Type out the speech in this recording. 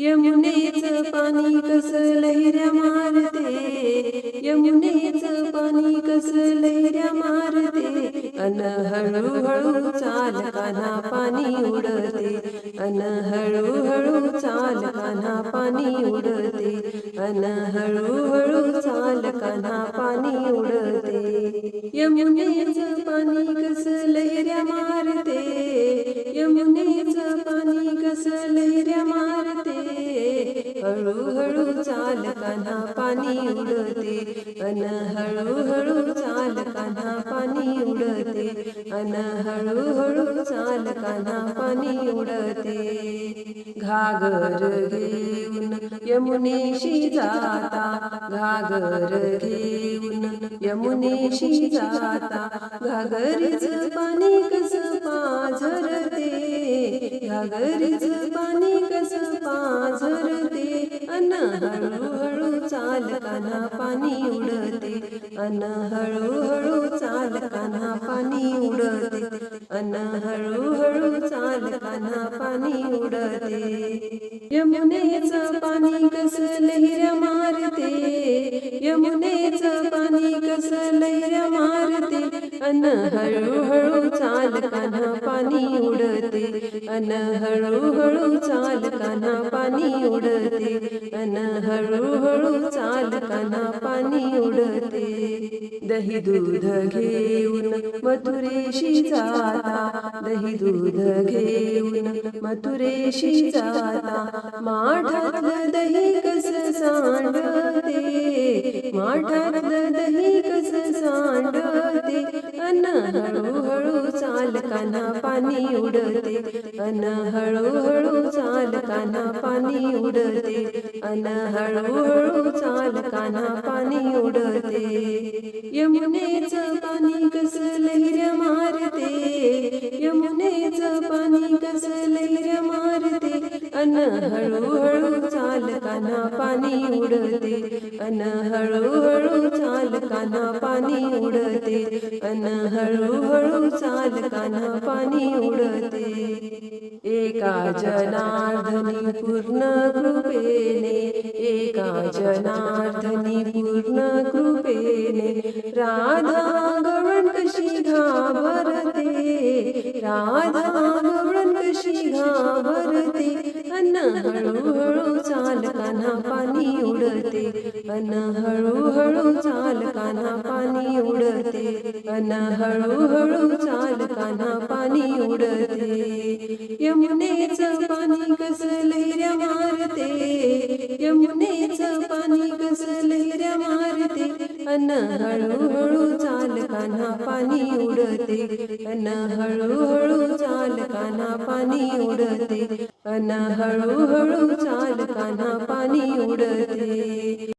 यमुनेच पाणी कस लहिऱ्या मारते? यमुनेच पाणी कस लहिऱ्या मारते? अन हळूहळू चाल कान्हा पाणी उडते. अन हळूहळू चाल कान्हा पाणी उडते. अन हळूहळू चाल कान्हा पाणी उडते. यमुनेच पाणी कस लहिऱ्या मारते? यमुने चाल कान्हा पाणी उडते अन हळूहळू चाल कान्हा पाणी उडते अन हळूहळू चाल कान्हा पाणी उडते. घागर घेऊन यमुनेशी जाता घागर घेऊन यमुनेशी जाता. घागरीच पाणी कस पाझरते घागरीच पाणी कस पाझरते? हळूहळू चालकाना पाणी उडते. अन हळूहळू चालकाना पाणी उडते. अन हळूहळू चालकाना पाणी उडते. यमुनेच पाणी कसले हळूहळू चाल कान्हा पाणी उडते. अन हळूहळू चाल कान्हा पाणी उडते. अन हळूहळू चाल कान्हा पाणी उडते. दही दूध घेऊन मथुरेशी जाता. दही दूध घेऊन मथुरेशी जाता. माठातलं दही कस सांडते? माठातलं दही पाणी उडते अन हळूहळू चाल कान्हा पाणी उडते अन हळूहळू चाल कान्हा पाणी उडते यमुनेच हळूहळू चालकाना पाणी उडते. अन हळूहळू चालकाना पाणी उडते. अन हळूहळू चालकाना पाणी उडते. एका जनार्दनी पूर्ण कृपेने एका जनार्दनी पूर्ण कृपेने राधा गवण कशी घाबरते. राधा गवण कशी घाबरते. अन हळूहळू चाल कान्हा पाणी उडते अन हळूहळू चाल कान्हा पाणी उडते अन हळूहळू चाल कान्हा पाणी उडते यमुनेच पाणी कस लहिऱ्या मारते यमुनेच पाणी कस लहिऱ्या मारते अन हळूहळू चाल पाणी उडते अन हळूहळू चाल काना पाणी उडते अन हळूहळू चाल कान्हा पाणी उडते.